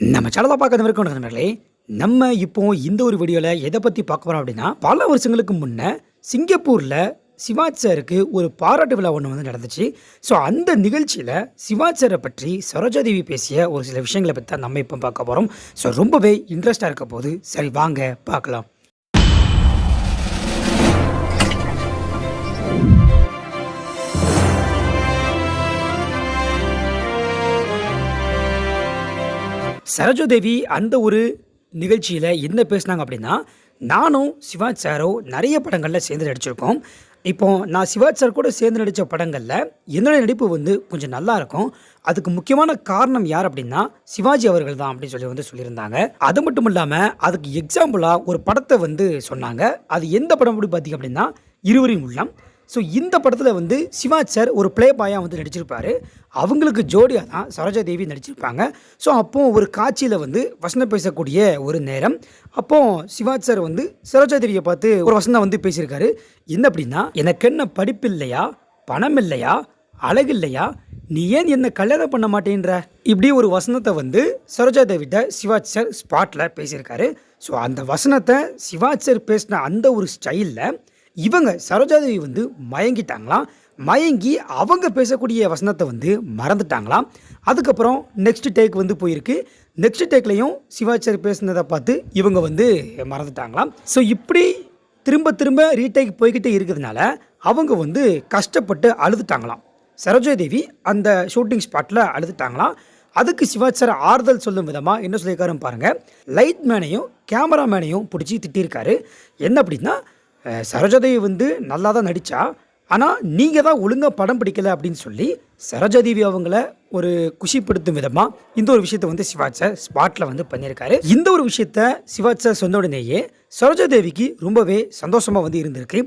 நம்ம சேனலை பார்க்கறது வரைக்கும் நண்பர்களே. நம்ம இப்போ இந்த ஒரு வீடியோவில் எதை பற்றி பார்க்க போகிறோம் அப்படின்னா பல வருஷங்களுக்கு முன்னே சிங்கப்பூரில் சிவாஜ் சாருக்கு ஒரு பாராட்டு விழா ஒன்று வந்து நடந்துச்சு. ஸோ அந்த நிகழ்ச்சியில் சிவாஜ் சாரை பற்றி சரோஜாதேவி பேசிய ஒரு சில விஷயங்களை பற்றி தான் நம்ம இப்போ பார்க்க போகிறோம் ஸோ ரொம்பவே இன்ட்ரெஸ்டாக இருக்க போது சரி வாங்க பார்க்கலாம். சரோஜாதேவி அந்த ஒரு நிகழ்ச்சியில் என்ன பேசுனாங்க அப்படின்னா நானும் சிவாஜ் சாரோ நிறைய படங்களில் சேர்ந்து நடிச்சிருக்கோம் இப்போ நான் சிவாஜ் சார் கூட சேர்ந்து நடித்த படங்களில் என்னோட நடிப்பு வந்து கொஞ்சம் நல்லா இருக்கும். அதுக்கு முக்கியமான காரணம் யார் அப்படின்னா சிவாஜி அவர்கள் தான் அப்படின்னு சொல்லி வந்து சொல்லியிருந்தாங்க. அது மட்டும் இல்லாமல் அதுக்கு எக்ஸாம்பிளாக ஒரு படத்தை வந்து சொன்னாங்க. அது எந்த படம் அப்படி பார்த்தீங்க அப்படின்னா இருவரின் உள்ளம். ஸோ இந்த படத்தில் வந்து சிவாஜ் சார் ஒரு ப்ளே பாயாக வந்து நடிச்சிருப்பாரு. அவங்களுக்கு ஜோடியாக தான் சரோஜா தேவி நடிச்சிருப்பாங்க. ஸோ அப்போ ஒரு காட்சியில் வந்து வசனம் பேசக்கூடிய ஒரு நேரம். அப்போ சிவாஜ் சார் வந்து சரோஜா தேவியை பார்த்து ஒரு வசனம் வந்து பேசியிருக்காரு. என்ன அப்படின்னா எனக்கு என்ன படிப்பு இல்லையா? பணம் இல்லையா? அழகு இல்லையா? நீ ஏன் என்ன கல்யாணம் பண்ண மாட்டேன்ற? இப்படி ஒரு வசனத்தை வந்து சரோஜா தேவிட்ட சிவாஜ் சார் ஸ்பாட்டில் பேசியிருக்காரு. ஸோ அந்த வசனத்தை சிவாஜ் சார் பேசின அந்த ஒரு ஸ்டைலில் இவங்க சரோஜாதேவி வந்து மயங்கிட்டாங்களாம் மயங்கி அவங்க பேசக்கூடிய வசனத்தை வந்து மறந்துட்டாங்களாம் அதுக்கப்புறம் நெக்ஸ்ட் டேக் வந்து போயிருக்கு. நெக்ஸ்ட் டேக்லையும் சிவாச்சாரி பேசுனதை பார்த்து இவங்க வந்து மறந்துட்டாங்களாம் ஸோ இப்படி திரும்ப திரும்ப ரீடேக் போய்கிட்டே இருக்கிறதுனால அவங்க வந்து கஷ்டப்பட்டு அழுதுட்டாங்களாம் சரோஜாதேவி அந்த ஷூட்டிங் ஸ்பாட்டில் அழுதுட்டாங்களாம் அதுக்கு சிவாச்சார ஆறுதல் சொல்லும் விதமாக என்ன சொல்லியிருக்காருன்னு பாருங்கள் லைட் மேனையும் கேமராமேனையும் பிடிச்சி திட்டியிருக்காரு. என்ன அப்படின்னா சரோஜாதேவி வந்து நல்லா தான் நடித்தா ஆனால் நீங்கள் தான் ஒழுங்காக படம் பிடிக்கல அப்படின்னு சொல்லி சரோஜாதேவி அவங்கள ஒரு குஷிப்படுத்தும் விதமாக இந்த ஒரு விஷயத்தை வந்து சிவாஜ் சார் ஸ்பாட்டில் வந்து பண்ணியிருக்காரு. இந்த ஒரு விஷயத்த சிவாஜ் சார் சொன்ன உடனேயே சரோஜாதேவிக்கு ரொம்பவே சந்தோஷமாக வந்து இருந்திருக்கு.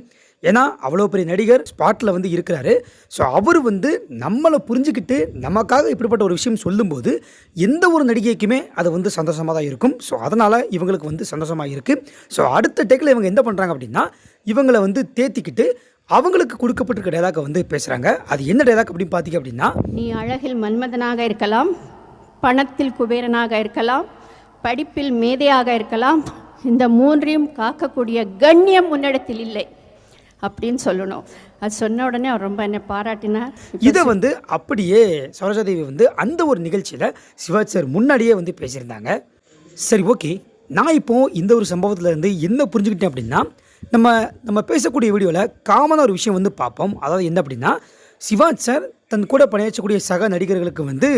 ஏன்னா அவ்வளோ பெரிய நடிகர் ஸ்பாட்டில் வந்து இருக்கிறாரு. ஸோ அவர் வந்து நம்மளை புரிஞ்சுக்கிட்டு நமக்காக இப்படிப்பட்ட ஒரு விஷயம் சொல்லும்போது எந்த ஒரு நடிகைக்குமே அது வந்து சந்தோஷமாக தான் இருக்கும். ஸோ அதனால் இவங்களுக்கு வந்து சந்தோஷமாக இருக்குது ஸோ அடுத்த டேக்கில் இவங்க என்ன பண்ணுறாங்க அப்படின்னா இவங்களை வந்து தேத்திக்கிட்டு அவங்களுக்கு கொடுக்கப்பட்டிருக்க டைலாக வந்து பேசுகிறாங்க அது என்ன டைலாக் அப்படின்னு பார்த்தீங்க அப்படின்னா நீ அழகில் மன்மதனாக இருக்கலாம் பணத்தில் குபேரனாக இருக்கலாம் படிப்பில் மேதையாக இருக்கலாம் இந்த மூன்றையும் காக்கக்கூடிய கண்ணியம் முன்னிடத்தில் இல்லை. அப்படின்னு சொல்லணும். அது சொன்ன உடனே அவர் ரொம்ப என்னை பாராட்டினார். இதை வந்து அப்படியே சரோஜாதேவி வந்து அந்த ஒரு நிகழ்ச்சியில் சிவாஜி சார் முன்னாடியே வந்து பேசியிருந்தாங்க. சரி ஓகே. நான் இப்போ இந்த ஒரு சம்பவத்துல இருந்து என்ன புரிஞ்சுக்கிட்டேன் அப்படின்னா நம்ம நம்ம பேசக்கூடிய வீடியோவில் காமனாக ஒரு விஷயம் வந்து பார்ப்போம். அதாவது என்ன அப்படின்னா சிவாஜ் சார் தன் கூட பணியாற்றக்கூடிய சக நடிகர்களுக்கு வந்து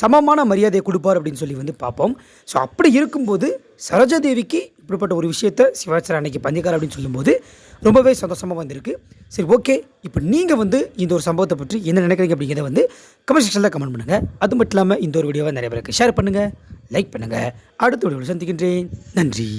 சமமான மரியாதையை கொடுப்பார் அப்படின்னு சொல்லி வந்து பார்ப்போம். ஸோ அப்படி இருக்கும்போது சரோஜாதேவிக்கு இப்படிப்பட்ட ஒரு விஷயத்த சிவாஜ் சார் அன்னைக்கு பண்ணிக்கார் அப்படின்னு சொல்லும்போது ரொம்பவே சந்தோஷமாக வந்திருக்கு. சரி ஓகே. இப்போ நீங்கள் வந்து இந்த ஒரு சம்பவத்தை பற்றி என்ன நினைக்கிறீங்க அப்படிங்கிறத வந்து கமெண்ட் செக்ஷனில் கமெண்ட் பண்ணுங்கள் அது மட்டும் இல்லாமல் இந்த ஒரு வீடியோவை நிறைய பேருக்கு ஷேர் பண்ணுங்கள் லைக் பண்ணுங்கள் அடுத்த வீடியோவில் சந்திக்கின்றேன். நன்றி.